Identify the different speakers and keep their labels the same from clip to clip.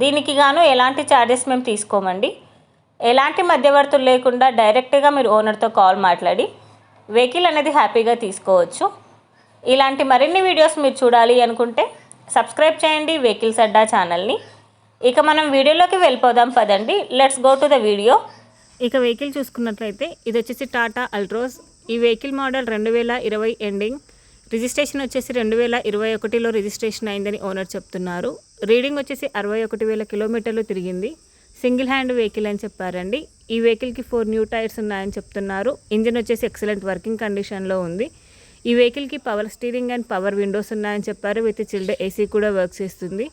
Speaker 1: దీనికి గాను ఎలాంటి ఛార్జెస్ మేము తీసుకోమండి. ఎలాంటి మధ్యవర్తులు లేకుండా డైరెక్ట్గా మీరు ఓనర్తో కాల్ మాట్లాడి వెహికల్ అనేది హ్యాపీగా తీసుకోవచ్చు. ఇలాంటి మరిన్ని వీడియోస్ మీరు చూడాలి అనుకుంటే సబ్స్క్రైబ్ చేయండి వెహికల్స్ అడ్డా ఛానల్ని ఇక మనం వీడియోలోకి వెళ్ళిపోదాం పదండి. Let's go to the video ఇక వెహికల్ చూసుకున్నట్లయితే ఇది వచ్చేసి టాటా అల్ట్రోస్ ఈ వెహికల్ మోడల్ రెండు వేల ఇరవై ఎండింగ్ రిజిస్ట్రేషన్ వచ్చేసి రెండు వేల ఇరవై ఒకటిలో రిజిస్ట్రేషన్ అయిందని ఓనర్ చెప్తున్నారు. రీడింగ్ వచ్చేసి అరవై ఒకటి వేల కిలోమీటర్లు తిరిగింది. సింగిల్ హ్యాండ్ వెహికల్ అని చెప్పారండి. ఈ వెహికల్కి ఫోర్ న్యూ టైర్స్ ఉన్నాయని చెప్తున్నారు. ఇంజిన్ వచ్చేసి ఎక్సలెంట్ వర్కింగ్ కండిషన్లో ఉంది. ఈ వెహికల్కి power steering and power windows ఉన్నాయని చెప్పారు. విత్ చిల్డ్ ఏసీ కూడా వర్క్ చేస్తుంది.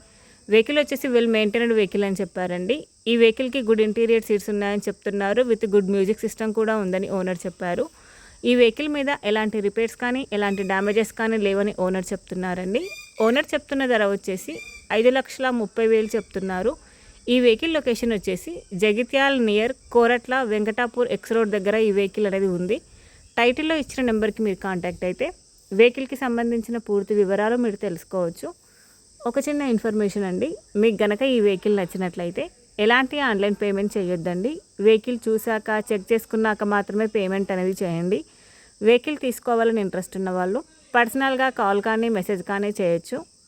Speaker 1: వెహికల్ వచ్చేసి వెల్ మెయింటైన్డ్ వెహికల్ అని చెప్పారండి. ఈ వెహికల్కి గుడ్ ఇంటీరియర్ సీట్స్ ఉన్నాయని చెప్తున్నారు. విత్ గుడ్ మ్యూజిక్ సిస్టమ్ కూడా ఉందని ఓనర్ చెప్పారు. ఈ వెహికల్ మీద ఎలాంటి రిపేర్స్ కానీ ఎలాంటి డ్యామేజెస్ కానీ లేవని ఓనర్ చెప్తున్నారండి. ఓనర్ చెప్తున్న ధర వచ్చేసి ఐదు లక్షల ముప్పై వేలు చెప్తున్నారు. ఈ వెహికల్ లొకేషన్ వచ్చేసి Jagtial near Korutla Venkatapur X road దగ్గర ఈ వెహికల్ అనేది ఉంది. టైటిల్లో ఇచ్చిన నెంబర్కి మీరు కాంటాక్ట్ అయితే వెహికల్కి సంబంధించిన పూర్తి వివరాలు మీరు తెలుసుకోవచ్చు. ఒక చిన్న ఇన్ఫర్మేషన్ అండి మీకు గనక ఈ వెహికల్ నచ్చినట్లయితే ఎలాంటి ఆన్లైన్ పేమెంట్ చేయొద్దండి. వెహికల్ చూశాక చెక్ చేసుకున్నాక మాత్రమే పేమెంట్ అనేది చేయండి. వెహికల్ తీసుకోవాలని ఇంట్రెస్ట్ ఉన్న వాళ్ళు పర్సనల్గా కాల్ కానీ మెసేజ్ కానీ చేయొచ్చు.